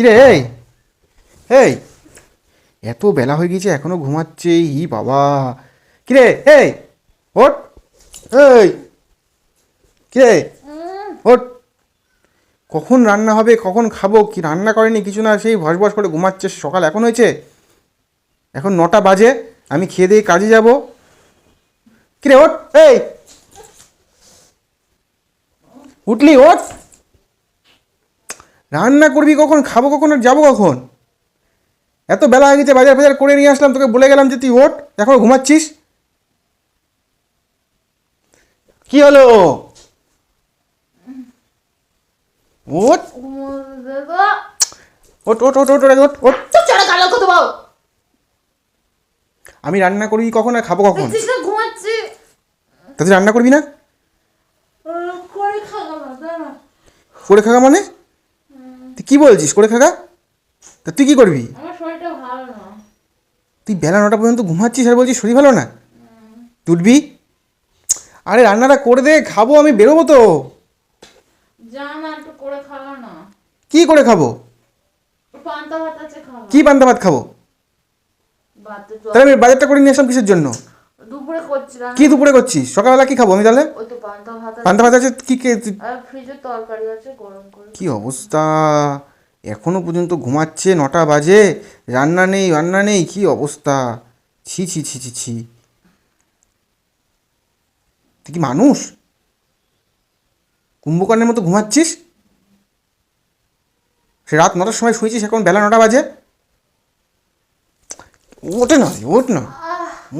কিরে, এই এই, এত বেলা হয়ে গেছে এখনও ঘুমাচ্ছে ই বাবা। কিরে, এই ওট এই, কিরে ওট কখন রান্না হবে, কখন খাব, কি রান্না করেনি, কিছু না, সেই ভস ভস করে ঘুমাচ্ছে, সকাল এখন হয়েছে। এখন নটা বাজে, আমি খেয়ে দিয়ে কাজে যাব। কিরে ওট এই, উঠলি ওট রান্না করবি কখন? খাব কখন আর যাব কখন? এত বেলা হয়ে গেছে বাজার বাজার করে নিয়ে আসলাম তোকে বলে গেলাম যে তুই ওট এখন ঘুমাচ্ছিস? কি হলো? ওট ওট ওট ওট ওট ওট ওট আমি রান্না করি কখন আর খাব কখন? তাতে রান্না করবি না? করে খাগা মানে? কি বলছিস করে খাগা? তা তুই কি করবি? তুই বেলা নটা পর্যন্ত ঘুমাচ্ছিস আর বলছিস শরীর ভালো না? উঠবি আরে রান্নাটা করে দে খাব আমি বেরোবো তো। কি করে খাব? কি পান্তা ভাত খাব? তাহলে আমি বাজারটা করে নিয়ে আসলাম কিসের জন্য? করছিলাম। কি দুপুরে করছিস? সকালবেলা কি খাব? আমি তাহলে ওই তো পান্তা ভাত আছে। পান্তা ভাত আছে কি কে- আর ফ্রিজে তরকারি আছে গরম করে কি অবস্থা? এখনও পর্যন্ত ঘুমাচ্ছে নটা বাজে রান্না নেই রান্না নেই কি অবস্থা? ছি ছি ছি ছি ছি। তুই কি মানুষ? কুম্ভকর্ণের মতো ঘুমাচ্ছিস? সে রাত নটার সময় শুয়েছিস এখন? বেলা নটা বাজে? ওঠে না ওঠ না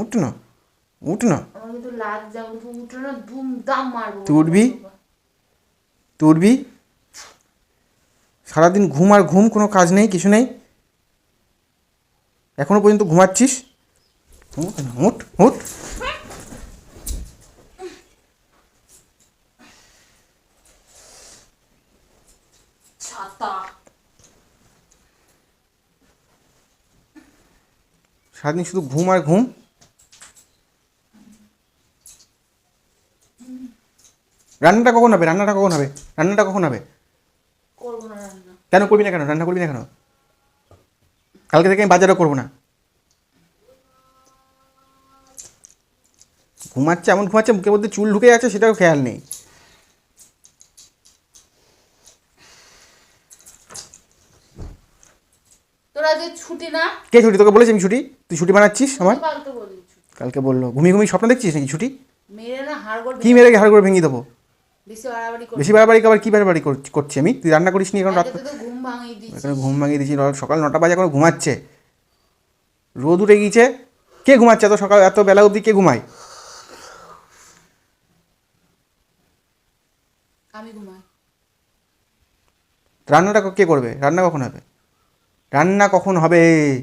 ওঠ না। উঠ না। তুই উঠবি? তুই উঠবি? সারাদিন ঘুম আর ঘুম কোনো কাজ নেই কিছু নেই? এখনও পর্যন্ত ঘুমাচ্ছিস? উঠ উঠ। সারাদিন শুধু ঘুম আর ঘুম? রান্নাটা কখন হবে? রান্নাটা কখন হবে? রান্নাটা কখন হবে? কেন করবি না কেন? রান্না করবি না কেন? কালকে থেকে আমি বাজারও করব না। ঘুমাচ্ছে এমন ঘুমাচ্ছে মুখের মধ্যে চুল ঢুকে যাচ্ছে সেটাও খেয়াল নেই। কে ছুটি? তোকে বলেছি আমি ছুটি। তুই ছুটি বানাচ্ছিস আমার? কালকে বলল। ঘুমিয়ে ঘুমিয়ে স্বপ্ন দেখছিস নাকি ছুটি? কি মেরে হাড় করে ভেঙে দেবো? বেশি বাড়াবাড়ি আবার কী বাড়াবাড়ি কর- করছি আমি? তুই রান্না করিস নি এখন রাত এখানে ঘুম ভাঙিয়ে দিয়েছি। সকাল নটা বাজে এখন ঘুমাচ্ছে। রোদ উঠে গিয়েছে। কে ঘুমাচ্ছে? এত সকাল এত বেলা অবধি কে ঘুমায়? আমি ঘুমাই। রান্নাটা কে করবে? রান্না কখন হবে? রান্না কখন হবে?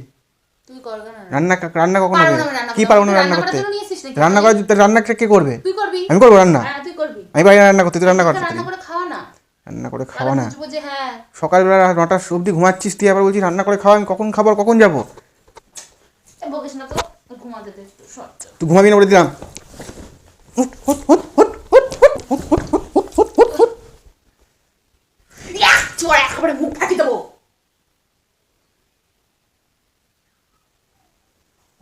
তুই কর রান্না রান্না কখন হবে? কি পারব না রান্না রান্না করতে? রান্না করার রান্নাটা কে করবে? আমি করব রান্না? আমি বাইরে রান্না করতে তুই রান্না করতে রান্না করে খাওয়া না রান্না করে খাওয়া না সকালবেলা নটার অবধি ঘুমাচ্ছিস তুই আবার বলছিস রান্না করে খাওয়া আমি কখন খাব কখন যাব তুই ঘুমাবি না বলে দিলাম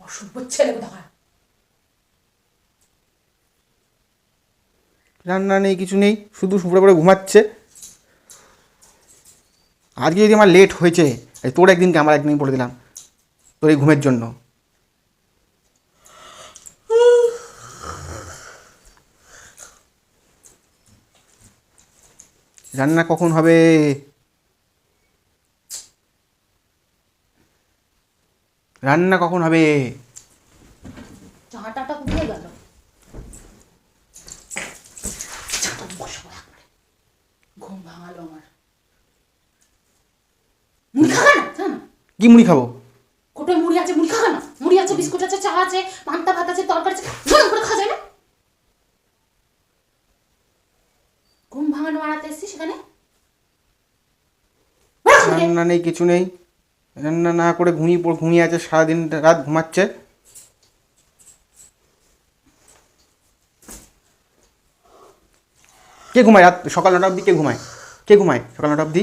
অসভ্য ছেলে রান্না নেই, কিছু নেই, শুধু শুভ্রে পরে ঘুমাচ্ছে। আজকে যদি আমার লেট হয়েছে তোর একদিনকে, আমার একদিন বলে দিলাম, তোর এই ঘুমের জন্য। রান্না কখন হবে? রান্না কখন হবে? ভাঙালো আমার। মুড়ি খাগা না জানো? না কি মুড়ি খাব? কোটায় মুড়ি আছে? মুড়ি খাগা না মুড়ি আছে বিস্কুট আছে চা আছে পান্তা ভাত আছে তরকারি আছে। করে খাওয়া যায় না? ঘুম ভাঙানো মারাতে এসছি সেখানে। রান্না নেই কিছু নেই। রান্না না করে ঘুমিয়ে পড় ঘুমিয়ে আছে সারাদিন রাত ঘুমাচ্ছে। কে ঘুমায়? রাত সকাল নটা অবধি কে ঘুমায়? কে ঘুমায়? সকাল নটা অব্দি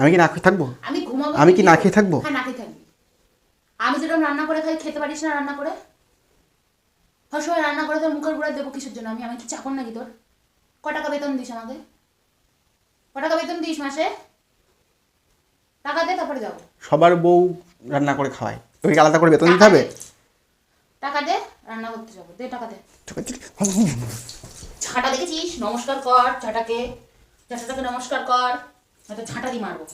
আমি কি না খেয়ে থাকব? আমি ঘুমাবো আমি কি না খেয়ে থাকব? হ্যাঁ, আমি যেরকম রান্না করে খাই খেতে পারিস না রান্না করে? সবসময় রান্না করে তোর মুখের গোড়ায় দেবো কিসের জন্য? আমি আমি কি চাকর নাকি তোর? ক টাকা বেতন দিস আমাকে? ক টাকা বেতন দিস মাসে? টাকা দে তারপরে যাব। সবার বউ রান্না করে খাওয়ায়। তোকে আলাদা করে বেতন দিতে হবে? টাকা দে রান্না করতে যাব। দে টাকা দে। ঝাঁটা দেখেছিস? নমস্কার কর ঝাঁটাকে ঝাঁটাটাকে নমস্কার কর হয়তো ঝাঁটা দিয়ে মারবো।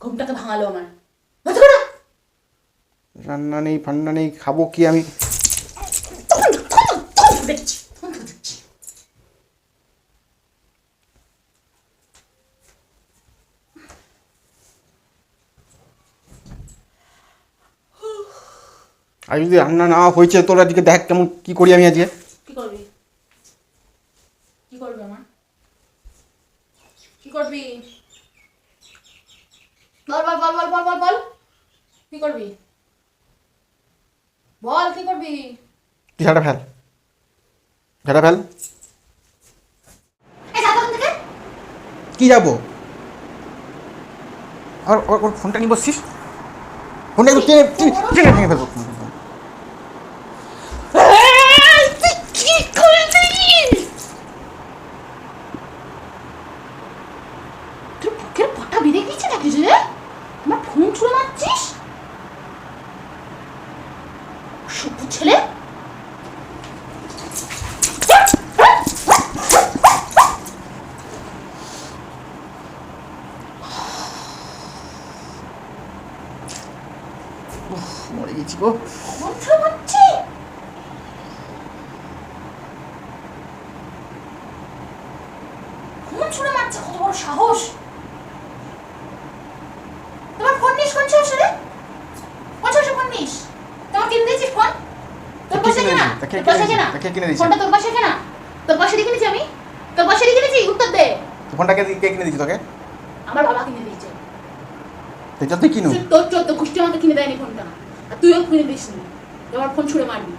ঘুমটাকে ভাঙালো আমার। রান্না নেই ফান্না নেই খাব কি আমি? দেখছি দেখছি আর যদি রান্না না হয়েছে তোর আজকে দেখ কেমন কি করি আমি আজকে। কি করবি? কি করবি আমার কি করবি? বল বল বল বল বল বল বল। কি করবি? বল কি করবি? ঝাড়া ফেল। ঝাড়া ফেল। কি যাব? আর ওর ওর ফোনটা নিয়ে বসছিস? ফোনটা একটু টেনে টেনে- টেনে ভেঙে ফেলব আমার ফোন ছুঁড়ে মারছিস? ছেলে মরে গেছি গো ফোন ছুঁড়ে মারছি ফোন ছুঁড়ে মারছে কত বড় সাহস তোমার ফোন নিস কোন সাহসে রে কোন সাহসে ফোন নিস তোমার কিনে দিয়েছিস ফোন তোর কে কিনে দিয়েছে? কে কিনে দিয়েছে? কে কিনে দিয়েছে? ফোনটা তোর পাশে কেনা তোর পাশে দিয়ে কিনেছি আমি। তোর পাশে দিয়ে কিনেছি উত্তর দে। তো ফোনটাকে কে কিনে দিচ্ছি তোকে? আমার বাবা কিনে দিয়েছে। তুই যতই কিনু। তোর চোদ্দ গোষ্ঠী আমাকে কিনে দেয়নি ফোনটা। আর তুইও কিনে দিস নি। তোমার ফোন ছুঁড়ে মারবি।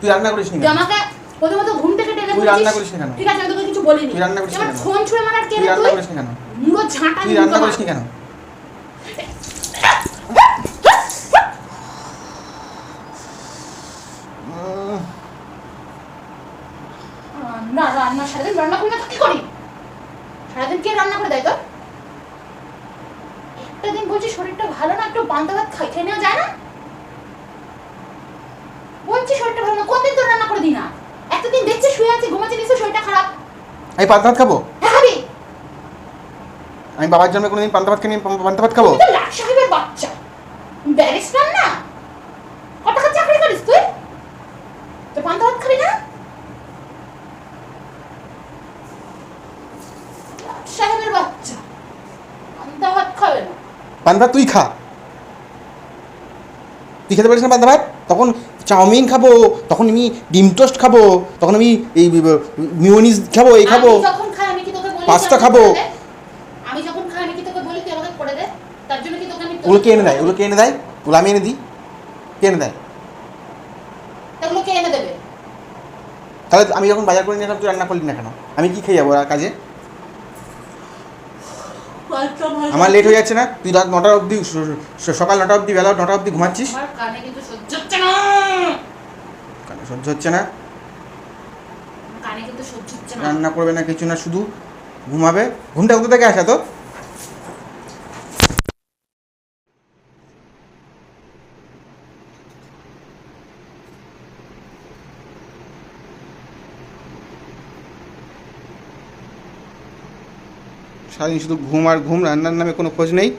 তুই রান্না করিস নি তুই কেন? আমাকে প্রথমত ঘুম থেকে টেনে তুই রান্না করিস কেন? ঠিক আছে আমি তোকে কিছু বলিনি। তুই রান্না করিস কেন? ফোন ছুঁড়ে মারার কে তুই রান্না করিস কেন? মুড়ো ঝাঁটা তুই রান্না করিস কেন উম, রান্না রান্না সারাদিন রান্না করি না তো কি করি সারাদিন কে রান্না করে দেয় তোর একটা দিন বলছি শরীরটা ভালো না একটু পান্তা ভাত খাই খেয়ে নেওয়া যায় না? বলছি শরীরটা ভালো না কোনদিন তোর রান্না করে দিই না? এতদিন দেখছি শুয়ে আছি ঘুমাচ্ছি নিশ্চয় শরীরটা খারাপ। আমি পান্তা ভাত খাব? হ্যাঁ খাবি। আমি বাবার জন্য কোনোদিন পান্তা ভাত খেয়ে পান্তা ভাত খাব? লাট সাহেবের বাচ্চা। ব্যারিস্টার না? কত টাকা চাকরি করিস তুই? তো পান্তা ভাত খাবি না? সাহেবের বাচ্চা। পান্তা ভাত খাবে না। পান্তা তুই খা। তুই খেতে পারিস না পান্তা ভাত? তখন চাউমিন খাব তখন আমি ডিম টোস্ট খাব তখন আমি এই মিওনিজ খাব এই খাব পাস্তা খাব। আমি যখন খাই আমি কি তোকে বলি তুই আমাকে করে দে? তার জন্য কি তোকে আমি ওগুলো কে এনে দেয়? ওগুলো কে এনে দেয়? ওগুলো আমি এনে দিই? কে এনে দেয়? এগুলো কে এনে দেবে? তাহলে আমি যখন বাজার করে নিয়ে আসলাম তুই রান্না করলি না কেন? আমি কি খেয়ে যাব আর কাজে? আমার লেট হয়ে যাচ্ছে না। তুই রাত নটা অবধি সকাল নটা অবধি বেলা নটা অবধি ঘুমাচ্ছিস? কানে সহ্য হচ্ছে না। কেন সহ্য হচ্ছে না? আমার কানে কিন্তু সহ্য হচ্ছে না। রান্না করবে না কিছু না শুধু ঘুমাবে। ঘুমটা কোথা থেকে আসা তো সারাদিন শুধু ঘুম আর ঘুম রান্নার নামে কোনো খোঁজ নেই।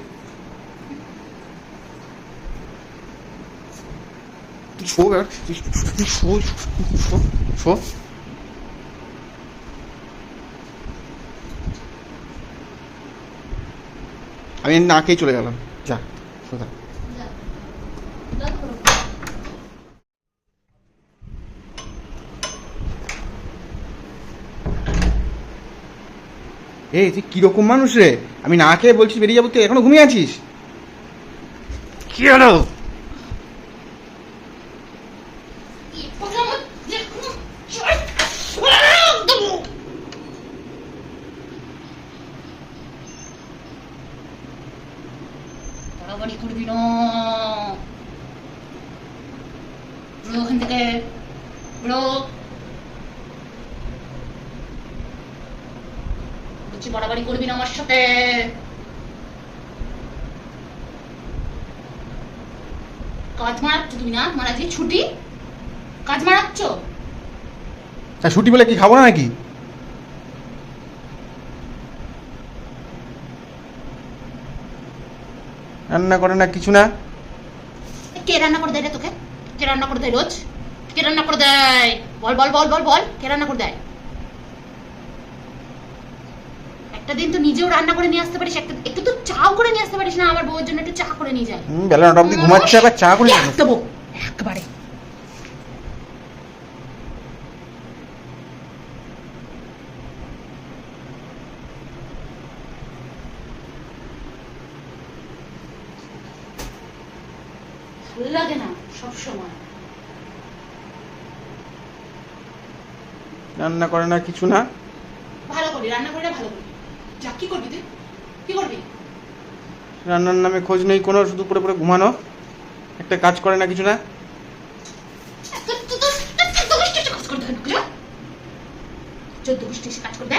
আমি নাকেই চলে গেলাম। যা সোজা যা। যা তো করো। এই, তুই কীরকম মানুষ রে? আমি না খেয়ে বলছিস বেরিয়ে যাব, তুই এখনও ঘুমিয়ে আছিস? কি হলো বাড়াবাড়ি করবি না বেরো ওখান থেকে বেরো বলছি বাড়াবাড়ি করবি না আমার সাথে? কাজ মারাচ্ছ তুমি না? তোমার আজকে ছুটি? কাজ মারাচ্ছ? তা ছুটি বলে কি খাব না নাকি? রান্না করে না কিছু না? কে রান্না করে দেয় রে তোকে? কে রান্না করে দেয় রোজ? কে রান্না করে দেয়? বল বল বল বল বল। কে রান্না করে দেয়? একটা দিন তো নিজেও রান্না করে নিয়ে আসতে পারিস একটা একটু তো চাও করে নিয়ে আসতে পারিস না আমার বউয়ের জন্য একটু চা করে নিয়ে যায়। হুম, বেলা নটা অব্দি ঘুমাচ্ছে আবার চা করে দেবো একবারে। ভালো লাগে না সব সময় রান্না করে না কিছু না? ভালো করি রান্না করলে ভালো করি। যা কি করবি তুই? কি করবি? রান্নার নামে খোঁজ নেই কোনো শুধু পরে পরে ঘুমানো। একটা কাজ করে না কিছু না। চোদ্দ গোষ্ঠী কাজ করে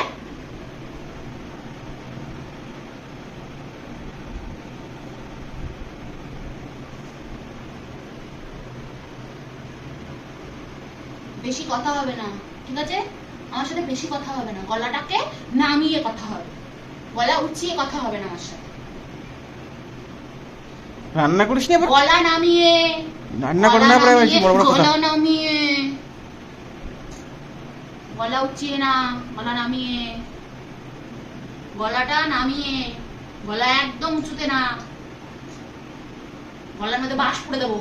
বেশি কথা হবে না ঠিক আছে? আমার সাথে বেশি কথা হবে না গলাটাকে নামিয়ে কথা হবে। গলা উঁচিয়ে কথা হবে না আমার সাথে। রান্না করিস নি আবার? গলা নামিয়ে রান্না করে না প্রায় বেশি বড় বড় কথা। গলা নামিয়ে। গলা উঠিয়ে না গলা নামিয়ে। গলাটা নামিয়ে গলা একদম উঁচুতে না। গলার মধ্যে বাস পড়ে দেবো।